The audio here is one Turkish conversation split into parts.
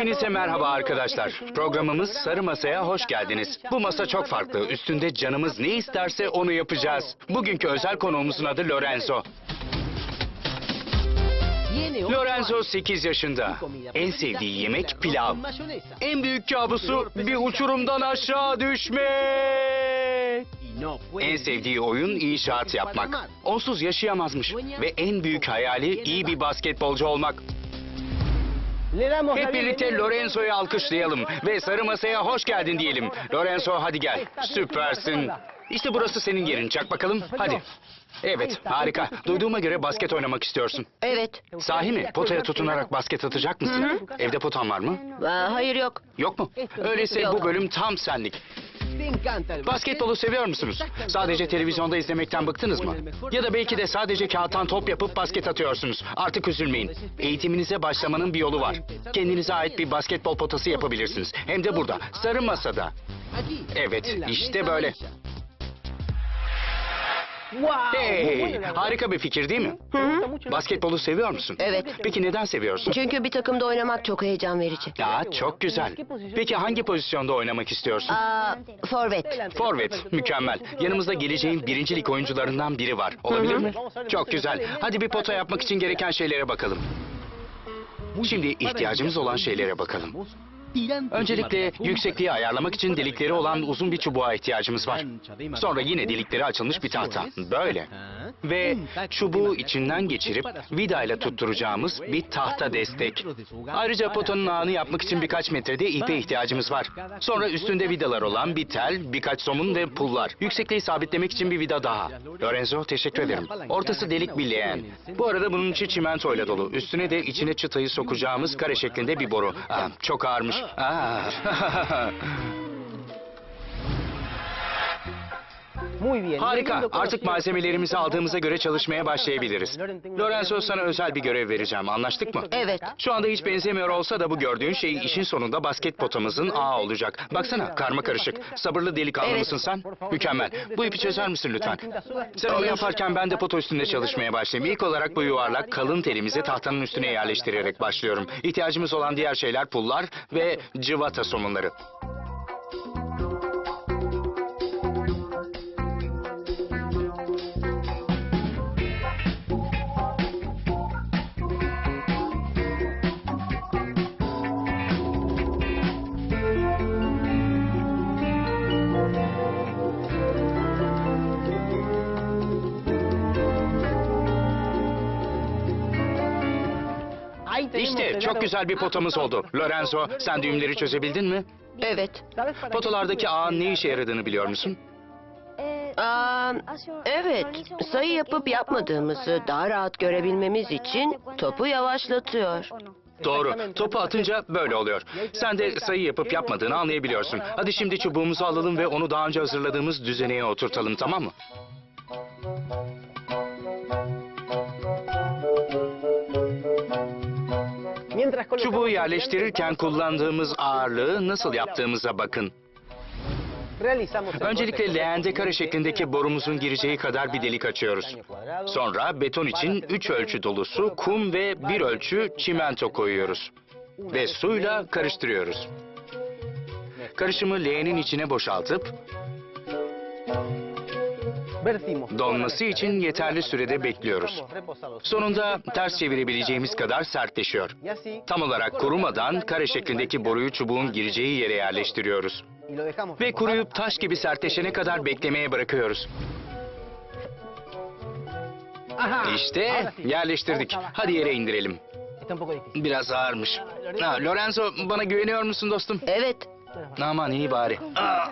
Hepinize merhaba arkadaşlar. Programımız Sarı Masa'ya hoş geldiniz. Bu masa çok farklı. Üstünde canımız ne isterse onu yapacağız. Bugünkü özel konuğumuzun adı Lorenzo. Lorenzo 8 yaşında. En sevdiği yemek pilav. En büyük kabusu bir uçurumdan aşağı düşmek. En sevdiği oyun inşaat yapmak. Onsuz yaşayamazmış. Ve en büyük hayali iyi bir basketbolcu olmak. Hep birlikte Lorenzo'yu alkışlayalım ve sarı masaya hoş geldin diyelim. Lorenzo hadi gel. Süpersin. İşte burası senin yerin. Çak bakalım. Hadi. Evet, harika. Duyduğuma göre basket oynamak istiyorsun. Evet. Sahi mi? Potaya tutunarak basket atacak mısın? Evde potan var mı? Aa, hayır yok. Yok mu? Öyleyse bu bölüm tam senlik. Basketbolu seviyor musunuz? Sadece televizyonda izlemekten bıktınız mı? Ya da belki de sadece kağıttan top yapıp basket atıyorsunuz. Artık üzülmeyin. Eğitiminize başlamanın bir yolu var. Kendinize ait bir basketbol potası yapabilirsiniz. Hem de burada, sarı masada. Evet, işte böyle. Hey, harika bir fikir değil mi? Basketbolu seviyor musun? Evet. Peki neden seviyorsun? Çünkü bir takımda oynamak çok heyecan verici. Ya çok güzel. Peki hangi pozisyonda oynamak istiyorsun? Aa, forvet. Forvet, mükemmel. Yanımızda geleceğin birincilik oyuncularından biri var. Olabilir mi? Çok güzel. Hadi bir pota yapmak için gereken şeylere bakalım. Şimdi ihtiyacımız olan şeylere bakalım. Öncelikle yüksekliği ayarlamak için delikleri olan uzun bir çubuğa ihtiyacımız var. Sonra yine delikleri açılmış bir tahta. Böyle. Ve çubuğu içinden geçirip vidayla tutturacağımız bir tahta destek. Ayrıca potanın ağını yapmak için birkaç metrede ipe ihtiyacımız var. Sonra üstünde vidalar olan bir tel, birkaç somun ve pullar. Yüksekliği sabitlemek için bir vida daha. Lorenzo teşekkür ederim. Ortası delik bir leğen. Bu arada bunun içi çimentoyla dolu. Üstüne de içine çıtayı sokacağımız kare şeklinde bir boru. Aa, çok ağırmış. Aa. Harika. Artık malzemelerimizi aldığımıza göre çalışmaya başlayabiliriz. Lorenzo sana özel bir görev vereceğim. Anlaştık mı? Evet. Şu anda hiç benzemiyor olsa da bu gördüğün şey işin sonunda basket potamızın ağı olacak. Baksana karma karışık. Sabırlı delikanlı Evet. mısın sen? Mükemmel. Bu ipi çözer misin lütfen? Sen onu yaparken ben de poto üstünde çalışmaya başlayayım. İlk olarak bu yuvarlak kalın telimizi tahtanın üstüne yerleştirerek başlıyorum. İhtiyacımız olan diğer şeyler pullar ve cıvata somunları. İşte çok güzel bir potamız oldu. Lorenzo sen düğümleri çözebildin mi? Evet. Potalardaki ağın ne işe yaradığını biliyor musun? Aa, evet. Sayı yapıp yapmadığımızı daha rahat görebilmemiz için topu yavaşlatıyor. Doğru. Topu atınca böyle oluyor. Sen de sayı yapıp yapmadığını anlayabiliyorsun. Hadi şimdi çubuğumuzu alalım ve onu daha önce hazırladığımız düzeneye oturtalım tamam mı? Çubuğu yerleştirirken kullandığımız ağırlığı nasıl yaptığımıza bakın. Öncelikle leğende kare şeklindeki borumuzun gireceği kadar bir delik açıyoruz. Sonra beton için 3 ölçü dolusu kum ve 1 ölçü çimento koyuyoruz. Ve suyla karıştırıyoruz. Karışımı leğenin içine boşaltıp donması için yeterli sürede bekliyoruz. Sonunda ters çevirebileceğimiz kadar sertleşiyor. Tam olarak kurumadan kare şeklindeki boruyu çubuğun gireceği yere yerleştiriyoruz. Ve kuruyup taş gibi sertleşene kadar beklemeye bırakıyoruz. İşte yerleştirdik. Hadi yere indirelim. Biraz ağırmış. Ha, Lorenzo bana güveniyor musun dostum? Evet. Aman iyi bari.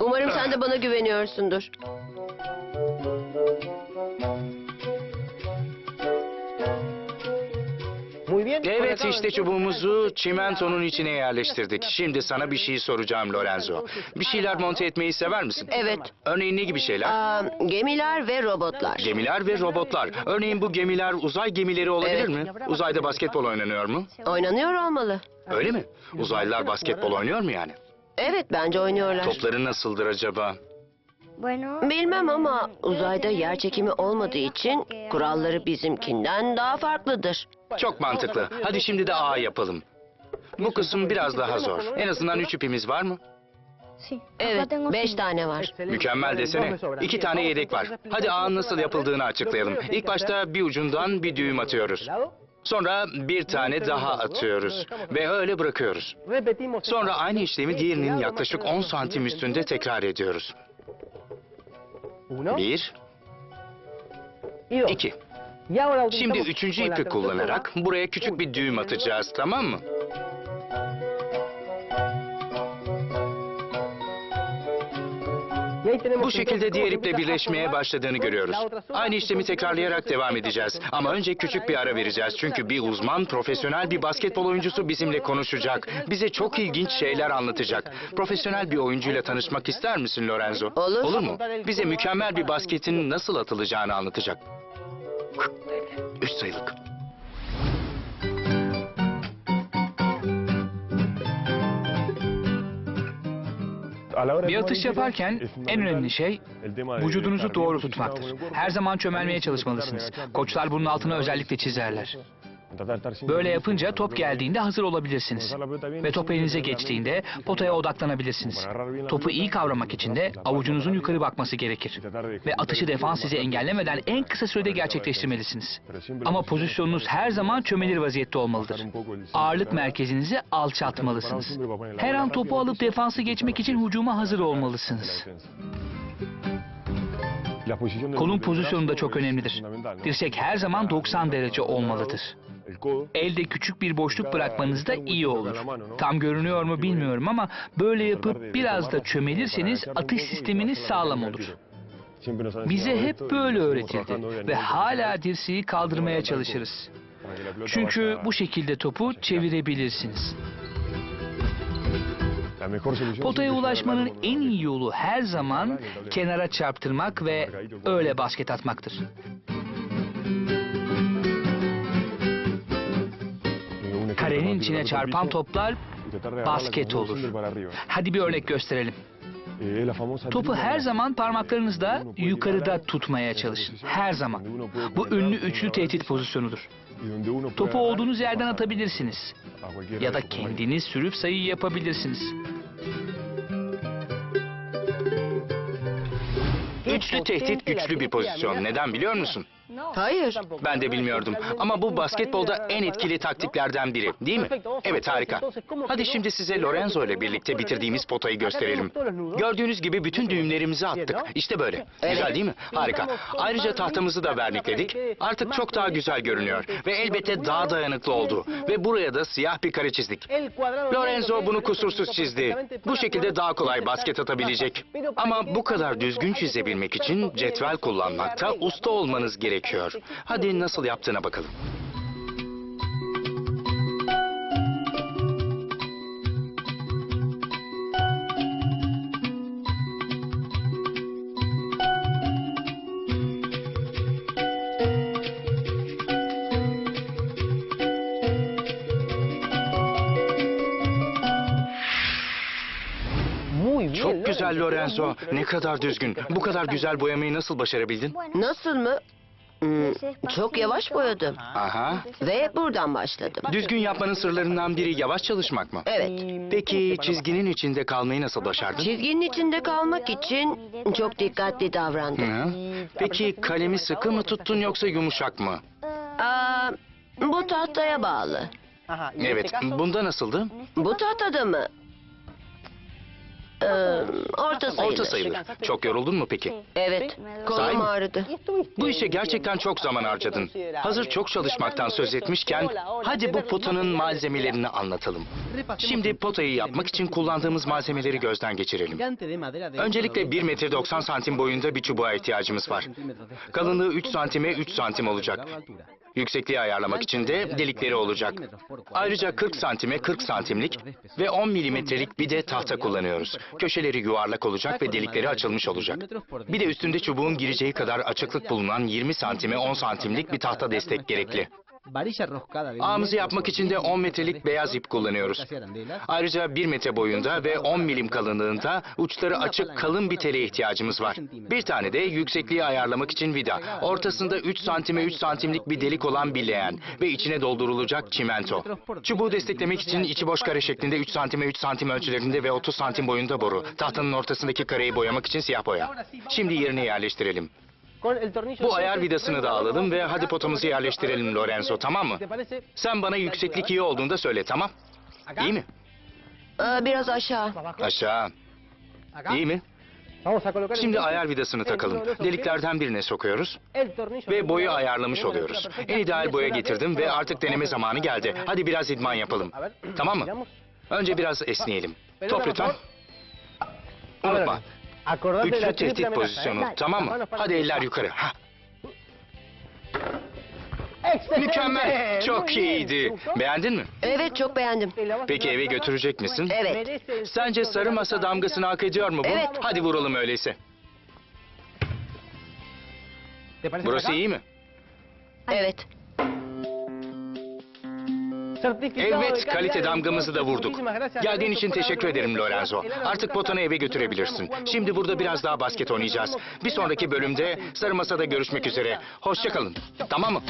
Umarım sen de bana güveniyorsundur. Evet işte çubuğumuzu çimentonun içine yerleştirdik. Şimdi sana bir şey soracağım Lorenzo. Bir şeyler monte etmeyi sever misin? Evet. Örneğin ne gibi şeyler? Aa, gemiler ve robotlar. Gemiler ve robotlar. Örneğin bu gemiler uzay gemileri olabilir Evet. mi? Uzayda basketbol oynanıyor mu? Oynanıyor olmalı. Öyle mi? Uzaylılar basketbol oynuyor mu yani? Evet bence oynuyorlar. Topları nasıldır acaba? Bilmem ama uzayda yer çekimi olmadığı için kuralları bizimkinden daha farklıdır. Çok mantıklı. Hadi şimdi de ağ yapalım. Bu kısım biraz daha zor. En azından üç ipimiz var mı? Evet, beş tane var. Mükemmel desene. İki tane yedek var. Hadi ağın nasıl yapıldığını açıklayalım. İlk başta bir ucundan bir düğüm atıyoruz. Sonra bir tane daha atıyoruz. Ve öyle bırakıyoruz. Sonra aynı işlemi diğerinin yaklaşık 10 santim üstünde tekrar ediyoruz. Bir, iki. Şimdi üçüncü ipi kullanarak buraya küçük bir düğüm atacağız, tamam mı? Bu şekilde diğer iple birleşmeye başladığını görüyoruz. Aynı işlemi tekrarlayarak devam edeceğiz. Ama önce küçük bir ara vereceğiz. Çünkü bir uzman, profesyonel bir basketbol oyuncusu bizimle konuşacak. Bize çok ilginç şeyler anlatacak. Profesyonel bir oyuncuyla tanışmak ister misin Lorenzo? Olur. Olur mu? Bize mükemmel bir basketin nasıl atılacağını anlatacak. Üç sayılık. Bir atış yaparken en önemli şey vücudunuzu doğru tutmaktır. Her zaman çömelmeye çalışmalısınız. Koçlar bunun altına özellikle çizerler. Böyle yapınca top geldiğinde hazır olabilirsiniz. Ve top elinize geçtiğinde potaya odaklanabilirsiniz. Topu iyi kavramak için de avucunuzun yukarı bakması gerekir. Ve atışı defans sizi engellemeden en kısa sürede gerçekleştirmelisiniz. Ama pozisyonunuz her zaman çömelir vaziyette olmalıdır. Ağırlık merkezinizi alçaltmalısınız. Her an topu alıp defansı geçmek için hücuma hazır olmalısınız. Kolun pozisyonu da çok önemlidir. Dirsek her zaman 90 derece olmalıdır. Elde küçük bir boşluk bırakmanız da iyi olur. Tam görünüyor mu bilmiyorum ama böyle yapıp biraz da çömelirseniz atış sisteminiz sağlam olur. Bize hep böyle öğretildi ve hala dirseği kaldırmaya çalışırız. Çünkü bu şekilde topu çevirebilirsiniz. Potaya ulaşmanın en iyi yolu her zaman kenara çarptırmak ve öyle basket atmaktır. Karenin içine çarpan toplar basket olur. Hadi bir örnek gösterelim. Topu her zaman parmaklarınızda yukarıda tutmaya çalışın. Her zaman. Bu ünlü üçlü tehdit pozisyonudur. Topu olduğunuz yerden atabilirsiniz. Ya da kendiniz sürüp sayı yapabilirsiniz. Üçlü tehdit güçlü bir pozisyon. Neden biliyor musun? Hayır. Ben de bilmiyordum. Ama bu basketbolda en etkili taktiklerden biri, değil mi? Evet, harika. Hadi şimdi size Lorenzo ile birlikte bitirdiğimiz potayı gösterelim. Gördüğünüz gibi bütün düğümlerimizi attık. İşte böyle. Güzel değil mi? Harika. Ayrıca tahtamızı da vernikledik. Artık çok daha güzel görünüyor. Ve elbette daha dayanıklı oldu. Ve buraya da siyah bir kare çizdik. Lorenzo bunu kusursuz çizdi. Bu şekilde daha kolay basket atabilecek. Ama bu kadar düzgün çizebilmek için cetvel kullanmakta usta olmanız gerekiyor. Hadi nasıl yaptığına bakalım. Çok güzel Lorenzo. Ne kadar düzgün. Bu kadar güzel boyamayı nasıl başarabildin? Nasıl mı? Hmm, çok yavaş boyadım. Aha. Ve buradan başladım. Düzgün yapmanın sırlarından biri yavaş çalışmak mı? Evet. Peki çizginin içinde kalmayı nasıl başardın? Çizginin içinde kalmak için çok dikkatli davrandım. Hı? Peki kalemi sıkı mı tuttun yoksa yumuşak mı? Aa, bu tahtaya bağlı. Evet, bunda nasıldı? Bu tahtada mı? Ee, orta sayılır. Orta sayılır. Çok yoruldun mu peki? Evet. Sahi Kolum mi? ağrıdı. Bu işe gerçekten çok zaman harcadın. Hazır çok çalışmaktan söz etmişken hadi bu potanın malzemelerini anlatalım. Şimdi potayı yapmak için kullandığımız malzemeleri gözden geçirelim. Öncelikle 1 metre 90 santim boyunda bir çubuğa ihtiyacımız var. Kalınlığı 3 santime 3 santim olacak. Yüksekliği ayarlamak için de delikleri olacak. Ayrıca 40 santime 40 santimlik ve 10 milimetrelik bir de tahta kullanıyoruz. Köşeleri yuvarlak olacak ve delikleri açılmış olacak. Bir de üstünde çubuğun gireceği kadar açıklık bulunan 20 santime 10 santimlik bir tahta destek gerekli. Ağımızı yapmak için de 10 metrelik beyaz ip kullanıyoruz. Ayrıca 1 metre boyunda ve 10 milim kalınlığında uçları açık kalın bir tele ihtiyacımız var. Bir tane de yüksekliği ayarlamak için vida. Ortasında 3 santime 3 santimlik bir delik olan bir leğen ve içine doldurulacak çimento. Çubuğu desteklemek için içi boş kare şeklinde 3 santime 3 santim ölçülerinde ve 30 santim boyunda boru. Tahtanın ortasındaki kareyi boyamak için siyah boya. Şimdi yerine yerleştirelim. Bu ayar vidasını da alalım ve hadi potamızı yerleştirelim Lorenzo tamam mı? Sen bana yükseklik iyi olduğunda söyle tamam? İyi mi? Aa, biraz aşağı. Aşağı. İyi mi? Şimdi ayar vidasını takalım. Deliklerden birine sokuyoruz ve boyu ayarlamış oluyoruz. En ideal boya getirdim ve artık deneme zamanı geldi. Hadi biraz idman yapalım. Tamam mı? Önce biraz esneyelim. Top lütfen. Unutma. Üçlü tehdit pozisyonu. Tamam mı? Hadi eller yukarı. Ha. Mükemmel. Çok iyiydi. Beğendin mi? Evet çok beğendim. Peki eve götürecek misin? Evet. Sence sarı masa damgasını hak ediyor mu bu? Evet. Hadi vuralım öyleyse. Burası iyi mi? Evet. Evet, kalite damgamızı da vurduk. Geldiğin için teşekkür ederim Lorenzo. Artık potanı eve götürebilirsin. Şimdi burada biraz daha basket oynayacağız. Bir sonraki bölümde sarı masada görüşmek üzere. Hoşçakalın. Tamam mı?